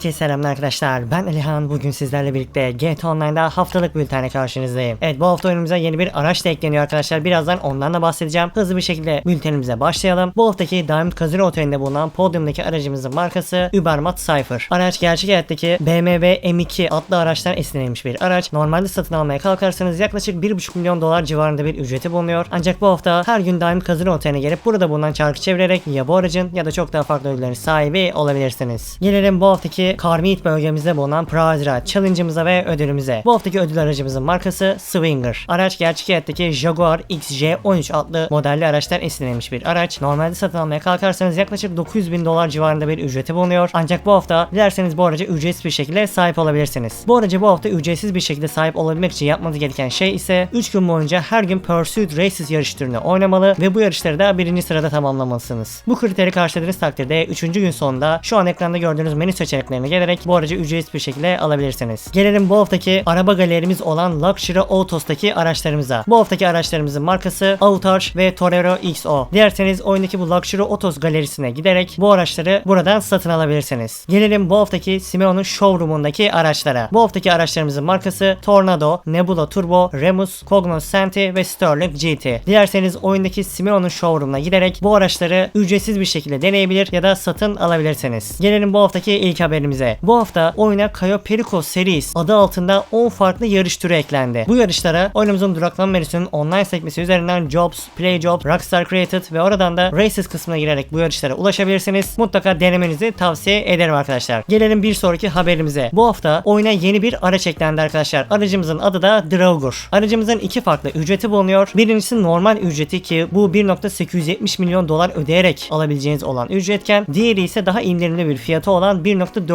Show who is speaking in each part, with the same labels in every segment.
Speaker 1: Herkese selamlar arkadaşlar. Ben Alihan. Bugün sizlerle birlikte GTA Online'da haftalık bültene karşınızdayım. Evet bu hafta oyunumuza yeni bir araç da ekleniyor arkadaşlar. Birazdan ondan da bahsedeceğim. Hızlı bir şekilde bültenimize başlayalım. Bu haftaki Diamond Casino Oteli'nde bulunan podyumdaki aracımızın markası Ubermat Cypher. Araç gerçek hayattaki BMW M2 adlı araçtan esinlenmiş bir araç. Normalde satın almaya kalkarsanız yaklaşık 1,5 milyon dolar civarında bir ücreti bulunuyor. Ancak bu hafta her gün Diamond Casino Oteli'ne gelip burada bulunan çarkı çevirerek ya bu aracın ya da çok daha farklı ödüllerin sahibi olabilirsiniz. Gelelim bu haftaki Carmeat bölgemizde bulunan Prazra Challenge'ımıza ve ödülümüze. Bu haftaki ödül aracımızın markası Swinger. Araç gerçek hayattaki Jaguar XJ13 adlı modelli araçtan esinlenmiş bir araç. Normalde satın almaya kalkarsanız yaklaşık 900 bin dolar civarında bir ücreti bulunuyor. Ancak bu hafta dilerseniz bu araca ücretsiz bir şekilde sahip olabilirsiniz. Bu aracı bu hafta ücretsiz bir şekilde sahip olabilmek için yapmanız gereken şey ise 3 gün boyunca her gün Pursuit Races yarış türünü oynamalı ve bu yarışları da birinci sırada tamamlamalısınız. Bu kriteri karşıladığınız takdirde 3. gün sonunda şu an ekranda gördüğünüz menü seçeneklerine gelerek bu aracı ücretsiz bir şekilde alabilirsiniz. Gelelim bu haftaki araba galerimiz olan Luxury Autos'taki araçlarımıza. Bu haftaki araçlarımızın markası Autarch ve Torero XO. Dilerseniz oyundaki bu Luxury Autos galerisine giderek bu araçları buradan satın alabilirsiniz. Gelelim bu haftaki Simeon'un showroom'undaki araçlara. Bu haftaki araçlarımızın markası Tornado, Nebula Turbo, Remus, Cognos Senti ve Sterling GT. Dilerseniz oyundaki Simeon'un showroom'una giderek bu araçları ücretsiz bir şekilde deneyebilir ya da satın alabilirsiniz. Gelelim bu haftaki ilk haberimize. Bu hafta oyuna Cayo Perico Series adı altında 10 farklı yarış türü eklendi. Bu yarışlara oyunumuzun duraklama menüsünün online sekmesi üzerinden Jobs, Play Job, Rockstar Created ve oradan da Races kısmına girerek bu yarışlara ulaşabilirsiniz. Mutlaka denemenizi tavsiye ederim arkadaşlar. Gelelim bir sonraki haberimize. Bu hafta oyuna yeni bir araç eklendi arkadaşlar. Aracımızın adı da Draugur. Aracımızın iki farklı ücreti bulunuyor. Birincisi normal ücreti ki bu 1.870 milyon dolar ödeyerek alabileceğiniz olan ücretken diğeri ise daha indirimli bir fiyatı olan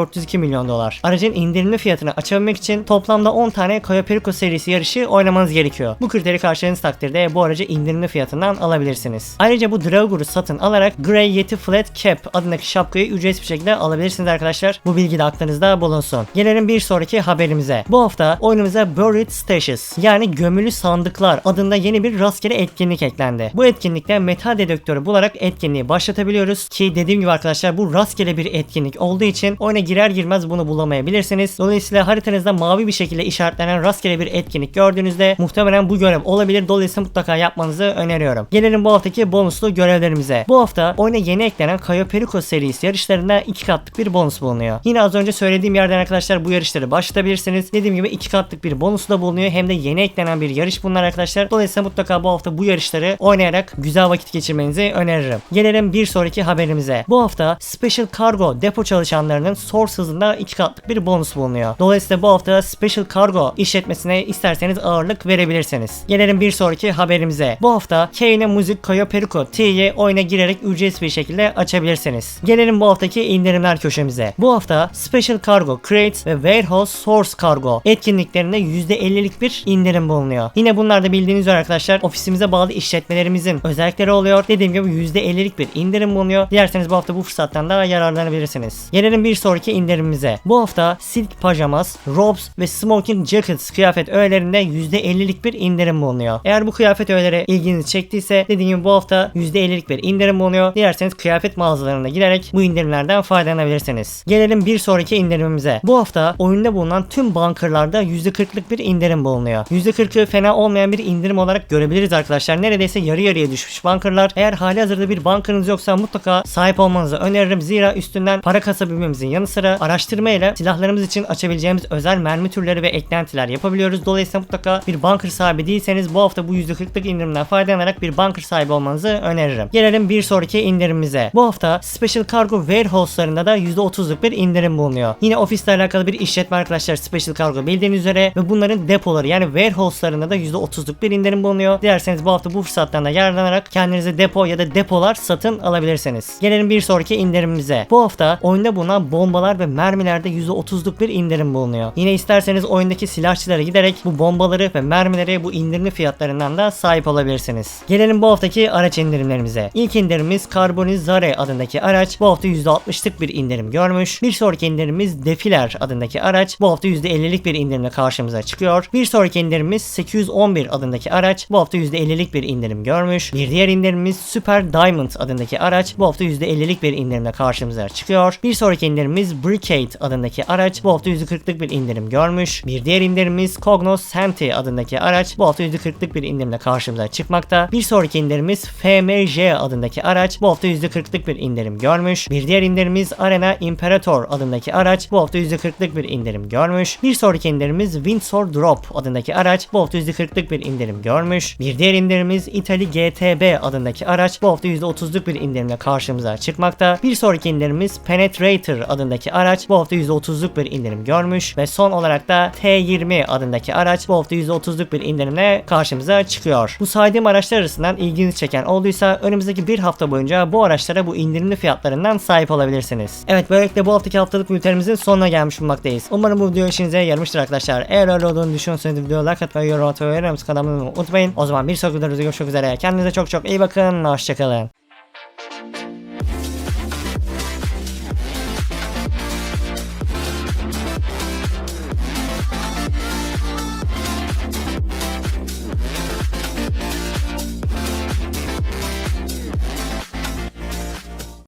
Speaker 1: 1.402 milyon dolar. Aracın indirimli fiyatını açabilmek için toplamda 10 tane Cayo Perico serisi yarışı oynamanız gerekiyor. Bu kriteri karşıladığınız takdirde bu aracı indirimli fiyatından alabilirsiniz. Ayrıca bu Draugur'u satın alarak Grey Yeti Flat Cap adındaki şapkayı ücretsiz bir şekilde alabilirsiniz arkadaşlar. Bu bilgi de aklınızda bulunsun. Gelelim bir sonraki haberimize. Bu hafta oyunumuza Buried Stashes yani gömülü sandıklar adında yeni bir rastgele etkinlik eklendi. Bu etkinlikte metal dedektörü bularak etkinliği başlatabiliyoruz ki dediğim gibi arkadaşlar bu rastgele bir etkinlik olduğu için oyuna girer girmez bunu bulamayabilirsiniz. Dolayısıyla haritanızda mavi bir şekilde işaretlenen rastgele bir etkinlik gördüğünüzde muhtemelen bu görev olabilir. Dolayısıyla mutlaka yapmanızı öneriyorum. Gelelim bu haftaki bonuslu görevlerimize. Bu hafta oyuna yeni eklenen Cayo Perico serisi yarışlarında iki katlık bir bonus bulunuyor. Yine az önce söylediğim yerden arkadaşlar bu yarışları başlatabilirsiniz. Dediğim gibi iki katlık bir bonus da bulunuyor. Hem de yeni eklenen bir yarış bunlar arkadaşlar. Dolayısıyla mutlaka bu hafta bu yarışları oynayarak güzel vakit geçirmenizi öneririm. Gelelim bir sonraki haberimize. Bu hafta Special Cargo depo çalışanlarının source hızında iki katlık bir bonus bulunuyor. Dolayısıyla bu hafta Special Cargo işletmesine isterseniz ağırlık verebilirsiniz. Gelelim bir sonraki haberimize. Bu hafta Kane Müzik Cayo Perico T'yi oyuna girerek ücretsiz bir şekilde açabilirsiniz. Gelelim bu haftaki indirimler köşemize. Bu hafta Special Cargo Crates ve Warehouse Source Cargo etkinliklerinde %50'lik bir indirim bulunuyor. Yine bunlar da bildiğiniz üzere arkadaşlar ofisimize bağlı işletmelerimizin özellikleri oluyor. Dediğim gibi %50'lik bir indirim bulunuyor. Dilerseniz bu hafta bu fırsattan da yararlanabilirsiniz. Gelelim bir sonraki indirimimize. Bu hafta silk pajamas, robes ve smoking jackets kıyafet öğelerinde %50'lik bir indirim bulunuyor. Eğer bu kıyafet öğeleri ilginizi çektiyse dediğim gibi bu hafta %50'lik bir indirim bulunuyor. Dilerseniz kıyafet mağazalarına giderek bu indirimlerden faydalanabilirsiniz. Gelelim bir sonraki indirimimize. Bu hafta oyunda bulunan tüm bankerlarda %40'lık bir indirim bulunuyor. %40'ı fena olmayan bir indirim olarak görebiliriz arkadaşlar. Neredeyse yarı yarıya düşmüş bankerlar. Eğer hali hazırda bir bankanız yoksa mutlaka sahip olmanızı öneririm. Zira üstünden para kasabilmemizin yanı sıra araştırma ile silahlarımız için açabileceğimiz özel mermi türleri ve eklentiler yapabiliyoruz. Dolayısıyla mutlaka bir banker sahibi değilseniz bu hafta bu %40'lık indirimden faydalanarak bir banker sahibi olmanızı öneririm. Gelelim bir sonraki indirimimize. Bu hafta Special Cargo Warehouse'larında da %30'luk bir indirim bulunuyor. Yine ofisle alakalı bir işletme arkadaşlar Special Cargo bildiğiniz üzere ve bunların depoları yani warehouse'larında da %30'luk bir indirim bulunuyor. Dilerseniz bu hafta bu fırsattan da yararlanarak kendinize depo ya da depolar satın alabilirsiniz. Gelelim bir sonraki indirimimize. Bu hafta oyunda bulunan bombalar ve mermilerde %30'luk bir indirim bulunuyor. Yine isterseniz oyundaki silahçılara giderek bu bombaları ve mermileri bu indirimli fiyatlarından da sahip olabilirsiniz. Gelelim bu haftaki araç indirimlerimize. İlk indirimimiz Carbonizare adındaki araç bu hafta %60'lık bir indirim görmüş. Bir sonraki indirimimiz Defiler adındaki araç bu hafta %50'lik bir indirimle karşımıza çıkıyor. Bir sonraki indirimimiz 811 adındaki araç bu hafta %50'lik bir indirim görmüş. Bir diğer indirimimiz Super Diamond adındaki araç bu hafta %50'lik bir indirimle karşımıza çıkıyor. Bir sonraki indirimimiz Bricade adındaki araç bu hafta %40'lık bir indirim görmüş. Bir diğer indirimimiz Cognos Senti adındaki araç bu hafta %40'lık bir indirimle karşımıza çıkmakta. Bir sonraki indirimimiz FMJ adındaki araç bu hafta %40'lık bir indirim görmüş. Bir diğer indirimimiz Arena Imperator adındaki araç bu hafta %40'lık bir indirim görmüş. Bir sonraki indirimimiz Windsor Drop adındaki araç bu hafta %40'lık bir indirim görmüş. Bir diğer indirimimiz Italy GTB adındaki araç bu hafta %30'luk bir indirimle karşımıza çıkmakta. Bir sonraki indirimimiz Penetrator adındaki araç bu hafta %30'luk bir indirim görmüş. Ve son olarak da T20 adındaki araç bu hafta %30'luk bir indirimle karşımıza çıkıyor. Bu saydığım araçlar arasından ilginizi çeken olduysa önümüzdeki bir hafta boyunca bu araçlara bu indirimli fiyatlarından sahip olabilirsiniz. Evet böylelikle bu haftaki haftalık bültenimizin sonuna gelmiş bulunmaktayız. Umarım bu video işinize yaramıştır arkadaşlar. Eğer öyle olduğunu düşünüyorsanız videoya like atmayı, yorum atmayı ve kanalımı unutmayın. O zaman bir sonraki videomuzda görüşmek üzere. Kendinize çok çok iyi bakın. Hoşçakalın.